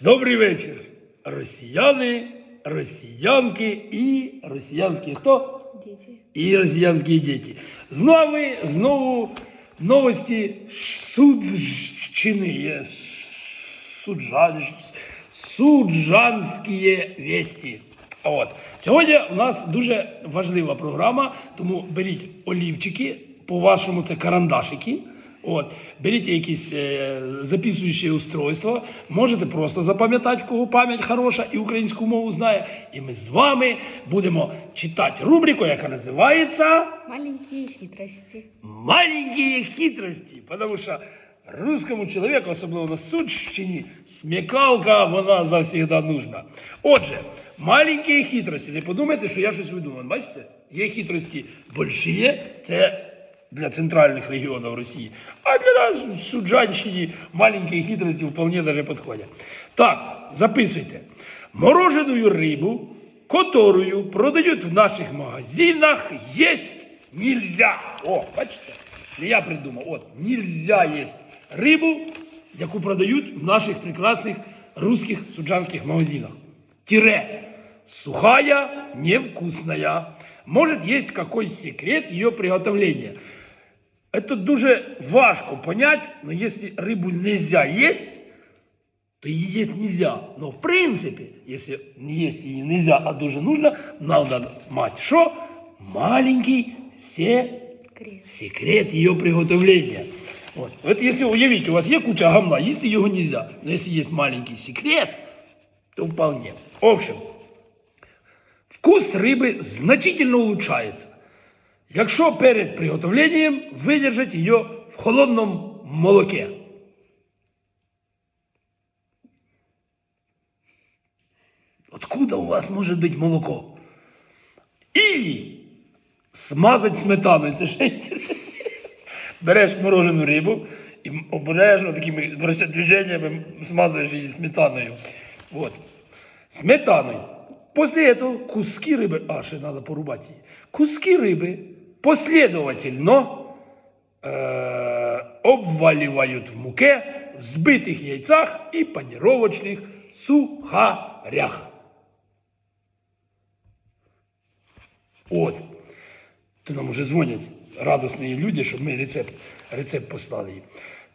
Добрий вечір, росіяни, росіянки і росіянські хто? Дети. І росіянські діти. З нами знову новості. Суджан... Суджанські вісті. От. Сьогодні у нас дуже важлива програма, тому беріть олівчики, по-вашому це карандашики. От, беріть якісь е, записуючі устройства, можете просто запам'ятати, в кого пам'ять хороша і українську мову знає. І ми з вами будемо читати рубрику, яка називається Маленькие хитрости. «Маленькие хитрості. Тому що русскому чоловіку, особливо на Суччині, смікалка вона завжди нужна. Отже, маленькі хитрості. Не подумайте, що я щось видумав. Бачите? Є хитрості більші, це для центральних регіонів Росії. А для нас Суджанщині маленькі хитрості вполне даже підходять. Так, записуйте. Мороженую рибу, которую продають в наших магазинах, есть нельзя. О, бачите? Я придумав. От, нельзя есть рибу, яку продають в наших прекрасних русских суджанських магазинах. Тире. Сухая, невкусная. Может, есть какой секрет ее приготовления. Это дуже важко понять, но если рыбу нельзя есть, то ее есть нельзя. Но в принципе, если не есть ее нельзя, а дуже нужно, надо мать что? Маленький се секрет ее приготовления. Вот. вот если уявить, у вас есть куча гамна, есть его нельзя. Но если есть маленький секрет, то вполне. В общем, вкус рибы значительно улучшается, якщо перед приготовленням видержать ее в холодном молоке. Откуда у вас может быть молоко? Или смазать сметаною. Це ще. Береш морожену рибу і обережно такими движениями смазуєш її сметаною. Вот. Сметаною. После этого куски рыбы, а, ще надо порубать її. Куски рыбы последовательно э, обваливают в муке, взбитых яйцах и панировочных сухарях. От. То нам уже дзвонять радісні люди, щоб ми рецепт, рецепт послали їм.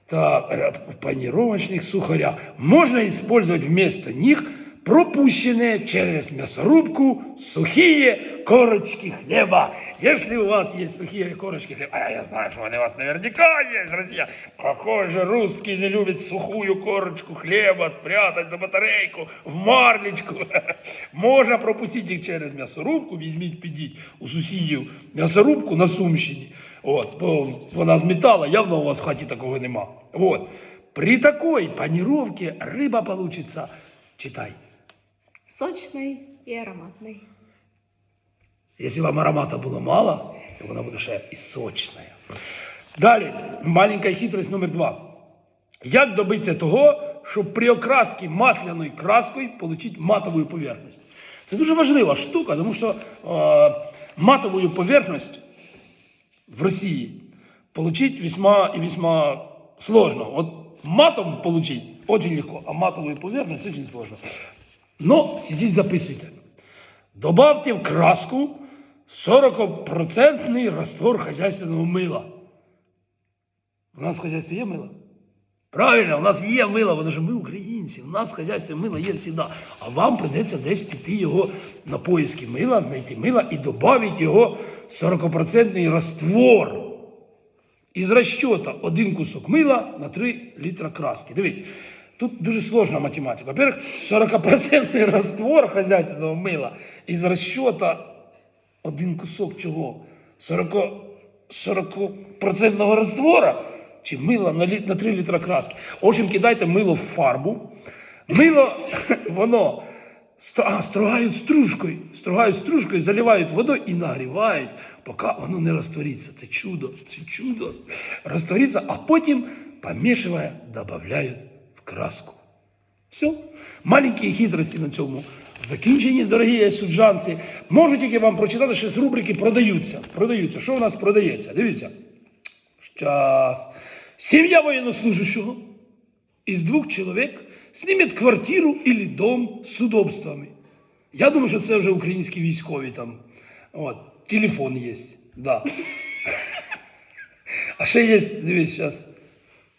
Та э, в панировочных сухарях можно использовать вместо них пропущенные через мясорубку сухие корочки хлеба. Если у вас есть сухие корочки хлеба, а я знаю, что они у вас наверняка есть, друзья. Какой же русский не любит сухую корочку хлеба спрятать за батарейку в марлечку? Можна пропустити їх через м'ясорубку, візьміть, підіть у сусідів м'ясорубку на Сумщині. От, вона з металу, явно у вас в хаті такого нема. Вот. При такой панировке рыба получится, читай, Сочной и ароматной. Если вам аромата було мало, то вона буде ще і сочна. Далі, маленька хитрость номер два. Як добитися того, щоб при окрасці масляною краскою отримати матову поверхність? Це дуже важлива штука, тому що е, матову поверхність в Росії получить весьма и весьма сложно. Вот матом получить очень легко, а матовую поверхность очень сложно. Но сидите, записывайте. Добавьте в краску 40% раствор хозяйственного мыла. У нас в хозяйстве є мило? Правильно, у нас є мило, тому що ми українці, у нас в хазяйстві мило є завжди. А вам прийдеться десь піти його на поиски мила, знайти мила і додати його 40% раствор. Із розчета один кусок мила на 3 літра краски. Дивись, тут дуже сложна математика. Во-первых, 40% раствор хозяйственного мила із розчета один кусок чого? 40, 40% раствора чи мила на, лі- на 3 літра краски. В общем, кидайте мило в фарбу. Мило, воно а, стругають стружкою, стругають стружкою, заливають водою і нагрівають, поки воно не розтвориться. Це чудо, це чудо. Розтвориться, а потім, помішує, додають краску. Все. Маленькі хитрості на цьому закінчені, дорогі суджанці. Можу тільки вам прочитати, що з рубрики продаються. Продаються. Що у нас продається? Дивіться. Щас. Сім'я воєннослужащого из двух человек снимет квартиру или дом з удобствами. Я думаю, що це вже українські військові там. От, телефон є. Да. А ще є, дивись, зараз.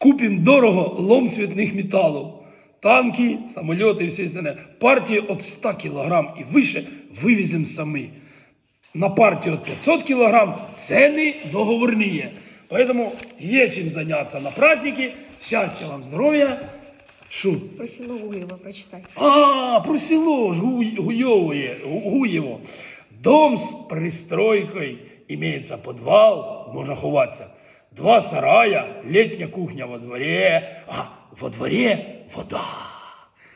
Купим дорого лом цветных металлов. Танки, самолеты и все остальное. Партии от 100 килограмм и выше вывезем сами. На партию от 500 килограмм цены договорные. Поэтому есть чем заняться на праздники. Счастья вам, здоровья. Шу. Про село Гуєва прочитай. А, про село ж Гуй- Гуйовое, Гу- Гуєво. Дом с пристройкой, имеется подвал, можно ховаться. Два сарая, летняя кухня во дворе, а во дворе вода.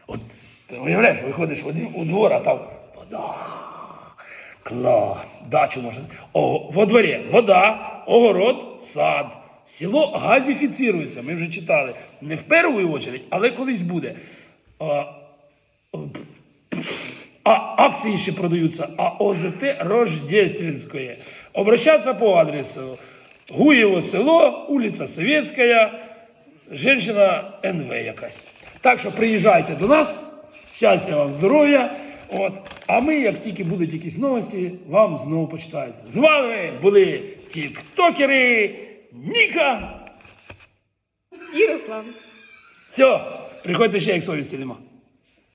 От, ти уявляєш, виходиш у двор, а там вода. Клас, дачу можна. О, во дворі вода, огород, сад. Село газифіцирується, ми вже читали. Не в першу чергу, але колись буде. А, а акции ще продаются, а ОЗТ Рождественское. Обращаться по адресу Гуєво село, улиця Советская, женщина НВ якась. Так що приїжджайте до нас, щастя вам, здоров'я. От. А ми, як тільки будуть якісь новості, вам знову почитаємо. З вами були тіктокери Ніка. І Руслан. Все, приходьте ще, як совісті нема.